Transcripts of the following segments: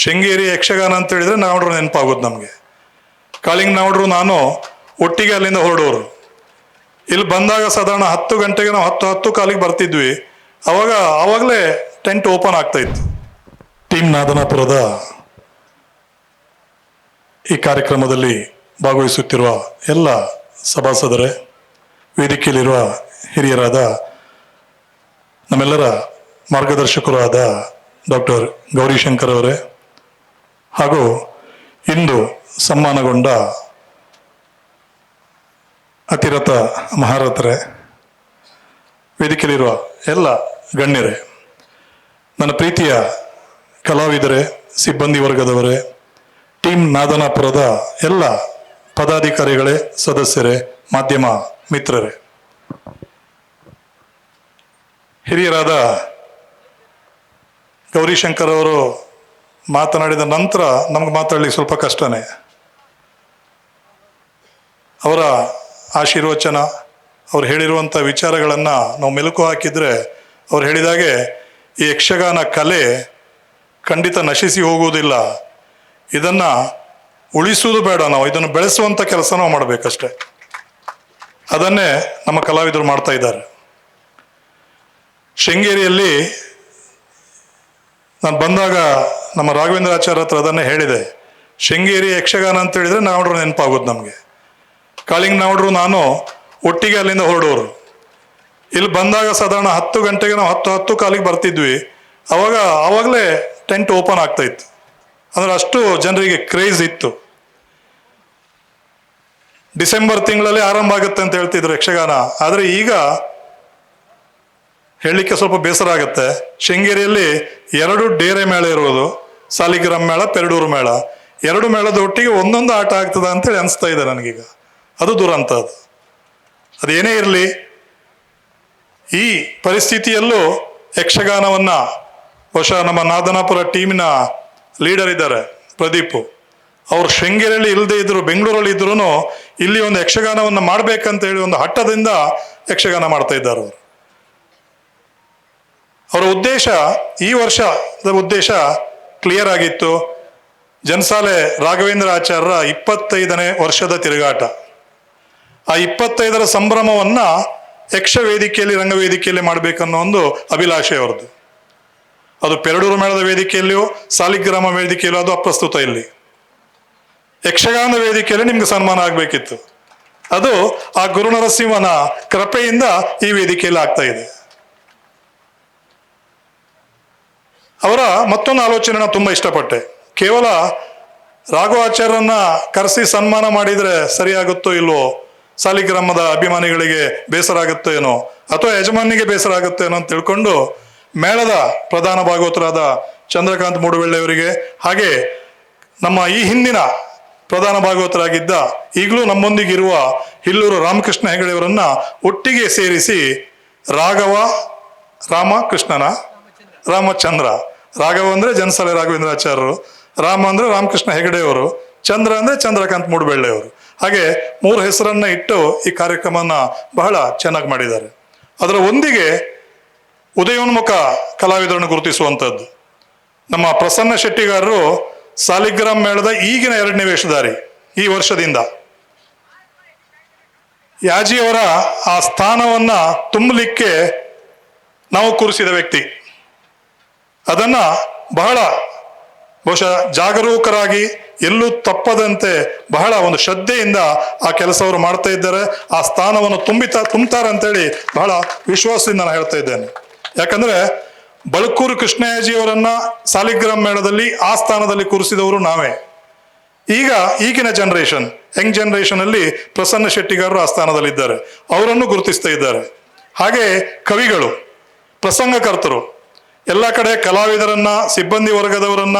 ಶೃಂಗೇರಿ ಯಕ್ಷಗಾನ ಅಂತ ಹೇಳಿದ್ರೆ ನಾವಡ್ರು ನೆನಪಾಗೋದು ನಮಗೆ. ಕಾಳಿಂಗ್ ನಾವಡ್ರು ನಾನು, ಒಟ್ಟಿಗೆ ಅಲ್ಲಿಂದ ಹೊರಡೋರು. ಇಲ್ಲಿ ಬಂದಾಗ ಸಾಧಾರಣ ಹತ್ತು ಗಂಟೆಗೆ ನಾವು ಹತ್ತು ಹತ್ತು ಕಾಲಿಗೆ ಬರ್ತಿದ್ವಿ. ಅವಾಗ ಆವಾಗಲೇ ಟೆಂಟ್ ಓಪನ್ ಆಗ್ತಾ ಇತ್ತು. ಟೀಮ್ ನಾದನಾಪುರದ ಈ ಕಾರ್ಯಕ್ರಮದಲ್ಲಿ ಭಾಗವಹಿಸುತ್ತಿರುವ ಎಲ್ಲ ಸಭಾಸದರೇ, ವೇದಿಕೆಯಲ್ಲಿರುವ ಹಿರಿಯರಾದ ನಮ್ಮೆಲ್ಲರ ಮಾರ್ಗದರ್ಶಕರಾದ ಡಾಕ್ಟರ್ ಗೌರಿಶಂಕರ್ ಅವರೇ ಹಾಗೂ ಇಂದು ಸಮ್ಮಾನಗೊಂಡ ಅತಿರಥ ಮಹಾರಥರೇ, ವೇದಿಕೆಯಲ್ಲಿರುವ ಎಲ್ಲ ಗಣ್ಯರೇ, ನನ್ನ ಪ್ರೀತಿಯ ಕಲಾವಿದರೇ, ಸಿಬ್ಬಂದಿ ವರ್ಗದವರೇ, ಟೀಮ್ ನಾದನಾಪುರದ ಎಲ್ಲ ಪದಾಧಿಕಾರಿಗಳೇ, ಸದಸ್ಯರೇ, ಮಾಧ್ಯಮ ಮಿತ್ರರೇ. ಹಿರಿಯರಾದ ಗೌರಿಶಂಕರ್ ಅವರು ಮಾತನಾಡಿದ ನಂತರ ನಮ್ಗೆ ಮಾತಾಡಲಿಕ್ಕೆ ಸ್ವಲ್ಪ ಕಷ್ಟನೇ. ಅವರ ಆಶೀರ್ವಚನ, ಅವ್ರು ಹೇಳಿರುವಂಥ ವಿಚಾರಗಳನ್ನು ನಾವು ಮೆಲುಕು ಹಾಕಿದರೆ ಅವ್ರು ಹೇಳಿದಾಗೆ ಈ ಯಕ್ಷಗಾನ ಕಲೆ ಖಂಡಿತ ನಶಿಸಿ ಹೋಗುವುದಿಲ್ಲ. ಇದನ್ನು ಉಳಿಸುವುದು ಬೇಡ ನಾವು, ಇದನ್ನು ಬೆಳೆಸುವಂಥ ಕೆಲಸ ನಾವು ಮಾಡಬೇಕಷ್ಟೆ. ಅದನ್ನೇ ನಮ್ಮ ಕಲಾವಿದರು ಮಾಡ್ತಾ ಇದ್ದಾರೆ. ಶೃಂಗೇರಿಯಲ್ಲಿ ನಾನು ಬಂದಾಗ ನಮ್ಮ ರಾಘವೇಂದ್ರ ಆಚಾರ್ಯ ಹತ್ರ ಅದನ್ನೇ ಹೇಳಿದೆ. ಶೃಂಗೇರಿ ಯಕ್ಷಗಾನ ಅಂತ ಹೇಳಿದ್ರೆ ನಾವಡ್ರು ನೆನಪಾಗೋದು ನಮಗೆ. ಕಾಳಿಂಗ್ ನಾವಡ್ರು ನಾನು, ಒಟ್ಟಿಗೆ ಅಲ್ಲಿಂದ ಹೊರಡೋರು. ಇಲ್ಲಿ ಬಂದಾಗ ಸಾಧಾರಣ ಹತ್ತು ಗಂಟೆಗೆ ನಾವು ಹತ್ತು ಹತ್ತು ಕಾಲಿಗೆ ಬರ್ತಿದ್ವಿ. ಅವಾಗ ಆವಾಗಲೇ ಟೆಂಟ್ ಓಪನ್ ಆಗ್ತಾ ಇತ್ತು. ಅಂದರೆ ಅಷ್ಟು ಜನರಿಗೆ ಕ್ರೇಜ್ ಇತ್ತು. ಡಿಸೆಂಬರ್ ತಿಂಗಳಲ್ಲಿ ಆರಂಭ ಆಗುತ್ತೆ ಅಂತ ಹೇಳ್ತಿದ್ರು ಯಕ್ಷಗಾನ. ಆದರೆ ಈಗ ಹೇಳಲಿಕ್ಕೆ ಸ್ವಲ್ಪ ಬೇಸರ ಆಗುತ್ತೆ. ಶೃಂಗೇರಿಯಲ್ಲಿ ಎರಡು ಡೇರೆ ಮೇಳ ಇರುವುದು ಸಾಲಿಗ್ರಾಮ್ ಮೇಳ, ಪೆರಡೂರು ಮೇಳ. ಎರಡು ಮೇಳದ ಒಟ್ಟಿಗೆ ಒಂದೊಂದು ಆಟ ಆಗ್ತದ ಅಂತೇಳಿ ಅನಿಸ್ತಾ ಇದೆ ನನಗೀಗ. ಅದು ದುರಂತ ಅದು. ಅದೇನೇ ಇರಲಿ, ಈ ಪರಿಸ್ಥಿತಿಯಲ್ಲೂ ಯಕ್ಷಗಾನವನ್ನು, ಬಹುಶಃ ನಮ್ಮ ನಾದನಾಪುರ ಟೀಮಿನ ಲೀಡರ್ ಇದ್ದಾರೆ, ಪ್ರದೀಪ್. ಅವರು ಶೃಂಗೇರಿಯಲ್ಲಿ ಇಲ್ಲದೆ ಇದ್ರು, ಬೆಂಗಳೂರಲ್ಲಿ ಇದ್ರೂ ಇಲ್ಲಿ ಒಂದು ಯಕ್ಷಗಾನವನ್ನು ಮಾಡಬೇಕಂತ ಹೇಳಿ ಒಂದು ಹಟ್ಟದಿಂದ ಯಕ್ಷಗಾನ ಮಾಡ್ತಾ ಇದ್ದಾರೆ ಅವರು. ಅವರ ಉದ್ದೇಶ ಈ ವರ್ಷದ ಉದ್ದೇಶ ಕ್ಲಿಯರ್ ಆಗಿತ್ತು. ಜನಸಾಲೆ ರಾಘವೇಂದ್ರ ಆಚಾರ್ಯರ ಇಪ್ಪತ್ತೈದನೇ ವರ್ಷದ ತಿರುಗಾಟ. ಆ ಇಪ್ಪತ್ತೈದರ ಸಂಭ್ರಮವನ್ನು ಯಕ್ಷ ವೇದಿಕೆಯಲ್ಲಿ ರಂಗವೇದಿಕೆಯಲ್ಲಿ ಮಾಡಬೇಕನ್ನೋ ಒಂದು ಅಭಿಲಾಷೆ ಅವರದು ಅದು ಪೆರಡೂರು ಮೇಳದ ವೇದಿಕೆಯಲ್ಲಿಯೋ, ಸಾಲಿಗ್ರಾಮ ವೇದಿಕೆಯಲ್ಲೋ, ಅದು ಅಪ್ರಸ್ತುತ ಇಲ್ಲಿ. ಯಕ್ಷಗಾನ ವೇದಿಕೆಯಲ್ಲಿ ನಿಮ್ಗೆ ಸನ್ಮಾನ ಆಗಬೇಕಿತ್ತು. ಅದು ಆ ಗುರುನರಸಿಂಹನ ಕೃಪೆಯಿಂದ ಈ ವೇದಿಕೆಯಲ್ಲಿ ಆಗ್ತಾ ಇದೆ. ಅವರ ಮತ್ತೊಂದು ಆಲೋಚನೆ ನಾನು ತುಂಬ ಇಷ್ಟಪಟ್ಟೆ. ಕೇವಲ ರಾಘವಾಚಾರ್ಯರನ್ನ ಕರೆಸಿ ಸನ್ಮಾನ ಮಾಡಿದರೆ ಸರಿಯಾಗುತ್ತೋ ಇಲ್ವೋ ಸಾಲಿಗ್ರಾಮದ ಅಭಿಮಾನಿಗಳಿಗೆ ಬೇಸರ ಆಗುತ್ತೋ ಏನೋ, ಅಥವಾ ಯಜಮಾನಿಗೆ ಬೇಸರ ಆಗುತ್ತೋ ಏನೋ ಅಂತ ತಿಳ್ಕೊಂಡು ಮೇಳದ ಪ್ರಧಾನ ಭಾಗವತರಾದ ಚಂದ್ರಕಾಂತ್ ಮೂಡುವೆಳ್ಳೆಯವರಿಗೆ, ಹಾಗೆ ನಮ್ಮ ಈ ಹಿಂದಿನ ಪ್ರಧಾನ ಭಾಗವತರಾಗಿದ್ದ ಈಗಲೂ ನಮ್ಮೊಂದಿಗಿರುವ ಹಿಲ್ಲೂರು ರಾಮಕೃಷ್ಣ ಹೆಗಡೆಯವರನ್ನ ಒಟ್ಟಿಗೆ ಸೇರಿಸಿ ರಾಘವ ರಾಮಕೃಷ್ಣನ ರಾಮಚಂದ್ರ. ರಾಘವ ಅಂದ್ರೆ ಜನಸಾಲೆ ರಾಘವೇಂದ್ರಾಚಾರ್ಯರು. ರಾಮ ಅಂದ್ರೆ ರಾಮಕೃಷ್ಣ ಹೆಗಡೆಯವರು ಚಂದ್ರ ಅಂದರೆ ಚಂದ್ರಕಾಂತ್ ಮೂಡಬೆಳ್ಳೆಯವರು. ಹಾಗೆ ಮೂರು ಹೆಸರನ್ನ ಇಟ್ಟು ಈ ಕಾರ್ಯಕ್ರಮನ ಬಹಳ ಚೆನ್ನಾಗಿ ಮಾಡಿದ್ದಾರೆ. ಅದರ ಒಂದಿಗೆ ಉದಯೋನ್ಮುಖ ಕಲಾವಿದರನ್ನು ಗುರುತಿಸುವಂಥದ್ದು ನಮ್ಮ ಪ್ರಸನ್ನ ಶೆಟ್ಟಿಗಾರರು ಸಾಲಿಗ್ರಾಮ್ ಮೇಳದ ಈಗಿನ ಎರಡನೇ ವೇಷಧಾರಿ ಈ ವರ್ಷದಿಂದ. ಯಾಜಿಯವರ ಆ ಸ್ಥಾನವನ್ನ ತುಂಬಲಿಕ್ಕೆ ನಾವು ಕೂರಿಸಿದ ವ್ಯಕ್ತಿ. ಅದನ್ನ ಬಹಳ ಬಹುಶಃ ಜಾಗರೂಕರಾಗಿ ಎಲ್ಲೂ ತಪ್ಪದಂತೆ ಬಹಳ ಒಂದು ಶ್ರದ್ಧೆಯಿಂದ ಆ ಕೆಲಸವರು ಮಾಡ್ತಾ ಇದ್ದಾರೆ. ಆ ಸ್ಥಾನವನ್ನು ತುಂಬಿತಾ ತುಂಬ್ತಾರೆ ಅಂತೇಳಿ ಬಹಳ ವಿಶ್ವಾಸದಿಂದ ನಾನು ಹೇಳ್ತಾ ಇದ್ದೇನೆ. ಯಾಕಂದ್ರೆ ಬಳಕೂರು ಕೃಷ್ಣಯ್ಯಜಿಯವರನ್ನ ಸಾಲಿಗ್ರಾಮ್ ಮೇಳದಲ್ಲಿ ಆ ಸ್ಥಾನದಲ್ಲಿ ಕೂರಿಸಿದವರು ನಾವೇ. ಈಗ ಈಗಿನ ಜನರೇಷನ್ ಯಂಗ್ ಜನರೇಷನ್ ಅಲ್ಲಿ ಪ್ರಸನ್ನ ಶೆಟ್ಟಿಗಾರರು ಆ ಸ್ಥಾನದಲ್ಲಿದ್ದಾರೆ. ಅವರನ್ನು ಗುರುತಿಸ್ತಾ ಇದ್ದಾರೆ. ಹಾಗೆ ಕವಿಗಳು, ಪ್ರಸಂಗಕರ್ತರು ಎಲ್ಲ ಕಡೆ ಕಲಾವಿದರನ್ನ, ಸಿಬ್ಬಂದಿ ವರ್ಗದವರನ್ನ,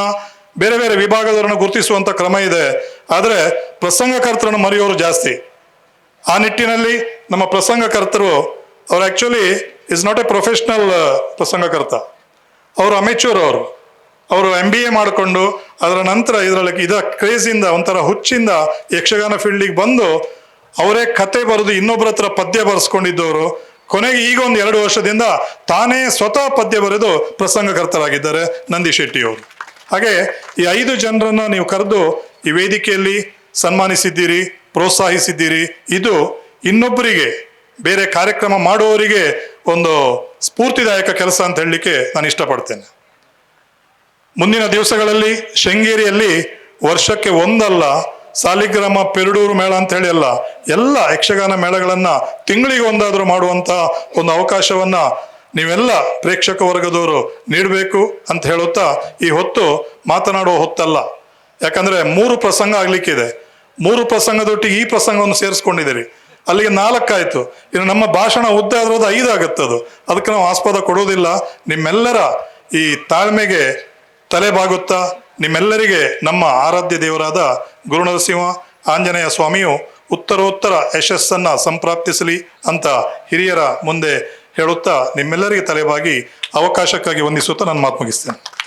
ಬೇರೆ ಬೇರೆ ವಿಭಾಗದವರನ್ನ ಗುರುತಿಸುವಂತ ಕ್ರಮ ಇದೆ. ಆದರೆ ಪ್ರಸಂಗಕರ್ತರನ್ನು ಮರೆಯೋರು ಜಾಸ್ತಿ. ಆ ನಿಟ್ಟಿನಲ್ಲಿ ನಮ್ಮ ಪ್ರಸಂಗಕರ್ತರು, ಅವರು actually is not a professional ಪ್ರಸಂಗಕರ್ತ. ಅವರು ಅಮೆಚೂರ್ ಅವರು. ಅವರು ಎಂ ಬಿ ಎ ಮಾಡಿಕೊಂಡು, ಅದರ ನಂತರ ಇದರಲ್ಲಿ ಇದ ಕ್ರೇಜಿಂದ, ಒಂಥರ ಹುಚ್ಚಿಂದ ಯಕ್ಷಗಾನ ಫೀಲ್ಡಿಗೆ ಬಂದು, ಅವರೇ ಕತೆ ಬರೆದು ಇನ್ನೊಬ್ಬರ ಹತ್ರ ಪದ್ಯ ಬರೆಸ್ಕೊಂಡಿದ್ದವರು. ಕೊನೆಗೆ ಈಗ ಒಂದು ಎರಡು ವರ್ಷದಿಂದ ತಾನೇ ಸ್ವತಃ ಪದ್ಯ ಬರೆದು ಪ್ರಸಂಗಕರ್ತರಾಗಿದ್ದಾರೆ ನಂದಿ ಶೆಟ್ಟಿ ಅವರು ಹಾಗೆ ಈ ಐದು ಜನರನ್ನ ನೀವು ಕರೆದು ಈ ವೇದಿಕೆಯಲ್ಲಿ ಸನ್ಮಾನಿಸಿದ್ದೀರಿ, ಪ್ರೋತ್ಸಾಹಿಸಿದ್ದೀರಿ. ಇದು ಇನ್ನೊಬ್ಬರಿಗೆ, ಬೇರೆ ಕಾರ್ಯಕ್ರಮ ಮಾಡುವವರಿಗೆ ಒಂದು ಸ್ಫೂರ್ತಿದಾಯಕ ಕೆಲಸ ಅಂತ ಹೇಳಲಿಕ್ಕೆ ನಾನು ಇಷ್ಟಪಡ್ತೇನೆ. ಮುಂದಿನ ದಿವಸಗಳಲ್ಲಿ ಶೃಂಗೇರಿಯಲ್ಲಿ ವರ್ಷಕ್ಕೆ ಒಂದಲ್ಲ ಸಾಲಿಗ್ರಾಮ ಪೆರಡೂರು ಮೇಳ ಅಂತ ಹೇಳಿ ಅಲ್ಲ, ಎಲ್ಲ ಯಕ್ಷಗಾನ ಮೇಳಗಳನ್ನ ತಿಂಗಳಿಗೆ ಒಂದಾದರೂ ಮಾಡುವಂತ ಒಂದು ಅವಕಾಶವನ್ನ ನೀವೆಲ್ಲ ಪ್ರೇಕ್ಷಕ ವರ್ಗದವರು ನೀಡಬೇಕು ಅಂತ ಹೇಳುತ್ತಾ ಈ ಹೊತ್ತು ಮಾತನಾಡುವ ಹೊತ್ತಲ್ಲ. ಯಾಕಂದ್ರೆ ಮೂರು ಪ್ರಸಂಗ ಆಗ್ಲಿಕ್ಕಿದೆ. ಮೂರು ಪ್ರಸಂಗದೊಟ್ಟಿಗೆ ಈ ಪ್ರಸಂಗವನ್ನು ಸೇರಿಸ್ಕೊಂಡಿದ್ದೀರಿ. ಅಲ್ಲಿಗೆ ನಾಲ್ಕಾಯ್ತು. ಇನ್ನು ನಮ್ಮ ಭಾಷಣ ಉದ್ದ ಆದ್ರೂ ಐದು ಅದು. ಅದಕ್ಕೆ ನಾವು ಆಸ್ಪದ ಕೊಡೋದಿಲ್ಲ. ನಿಮ್ಮೆಲ್ಲರ ಈ ತಾಳ್ಮೆಗೆ ತಲೆ ಬಾಗುತ್ತಾ, ನಿಮ್ಮೆಲ್ಲರಿಗೆ ನಮ್ಮ ಆರಾಧ್ಯ ದೇವರಾದ ಗುರುನರಸಿಂಹ, ಆಂಜನೇಯ ಸ್ವಾಮಿಯು ಉತ್ತರೋತ್ತರ ಯಶಸ್ಸನ್ನು ಸಂಪ್ರಾಪ್ತಿಸಲಿ ಅಂತ ಹಿರಿಯರ ಮುಂದೆ ಹೇಳುತ್ತಾ ನಿಮ್ಮೆಲ್ಲರಿಗೆ ತಲೆಬಾಗಿ ಅವಕಾಶಕ್ಕಾಗಿ ವಂದಿಸುತ್ತಾ ನಾನು ಮಾತು ಮುಗಿಸ್ತೇನೆ.